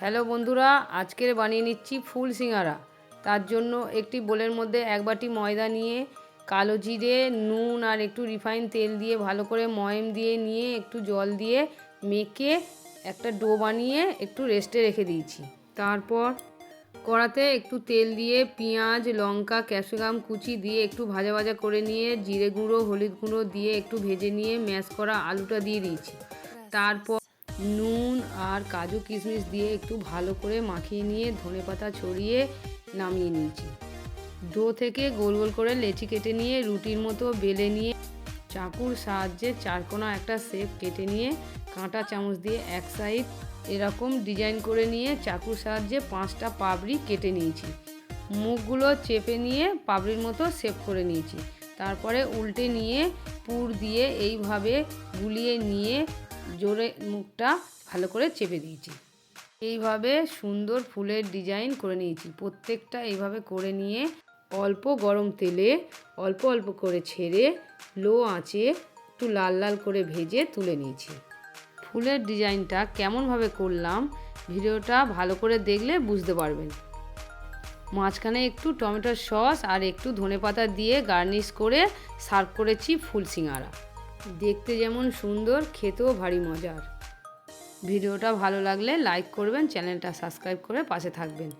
Hello বন্ধুরা, আজকের বানিয়ে নিচ্ছি ফুল সিঙ্গারা। তার জন্য একটি বোলের মধ্যে এক বাটি ময়দা নিয়ে কালো জিরে, নুন আর একটু রিফাইন তেল দিয়ে ভালো করে ময়ম দিয়ে নিয়ে একটু জল দিয়ে মেখে একটা ডো বানিয়ে একটু রেস্টে রেখে দিয়েছি। তারপর কড়াতে একটু তেল দিয়ে পেঁয়াজ, লঙ্কা, ক্যাপসিকাম কুচি দিয়ে একটু ভাজা ভাজা করে নিয়ে জিরে গুঁড়ো, হলুদ গুঁড়ো দিয়ে একটু ভেজে নিয়ে ম্যাশ করা আলুটা দিয়ে দিয়েছি। তারপর নুন আর কাজু কিশমিশ দিয়ে একটু ভালো করে মাখিয়ে নিয়ে ধনেপাতা ছড়িয়ে নামিয়ে নিয়েছি। ডো থেকে গোল গোল করে লেচি কেটে নিয়ে রুটির মতো বেলে নিয়ে চাকুর সাহায্যে চারকোনা একটা শেপ কেটে নিয়ে কাঁটা চামচ দিয়ে এক সাইড এরকম ডিজাইন করে নিয়ে চাকুর সাহায্যে পাঁচটা পাবড়ি কেটে নিয়েছি। মুখগুলো চেপে নিয়ে পাবড়ির মতো শেপ করে নিয়েছি। তারপরে উল্টে নিয়ে পুর দিয়ে এইভাবে গুলিয়ে নিয়ে জোরে মুখটা ভালো করে চেপে দিয়েছি। এইভাবে সুন্দর ফুলের ডিজাইন করে নিয়েছি। প্রত্যেকটা এইভাবে করে নিয়ে অল্প গরম তেলে অল্প অল্প করে ছেড়ে লো আঁচে একটু লাল লাল করে ভেজে তুলে নিয়েছি। ফুলের ডিজাইনটা কেমনভাবে করলাম ভিডিওটা ভালো করে দেখলে বুঝতে পারবেন। মাঝখানে একটু টমেটোর সস আর একটু ধনেপাতা দিয়ে গার্নিশ করে সার্ভ করেছি ফুল সিঙ্গারা। দেখতে যেমন সুন্দর, খেতেও ভারী মজার। ভিডিওটা ভালো লাগলে লাইক করবেন চ্যানেলটা সাবস্ক্রাইব করে পাশে থাকবেন।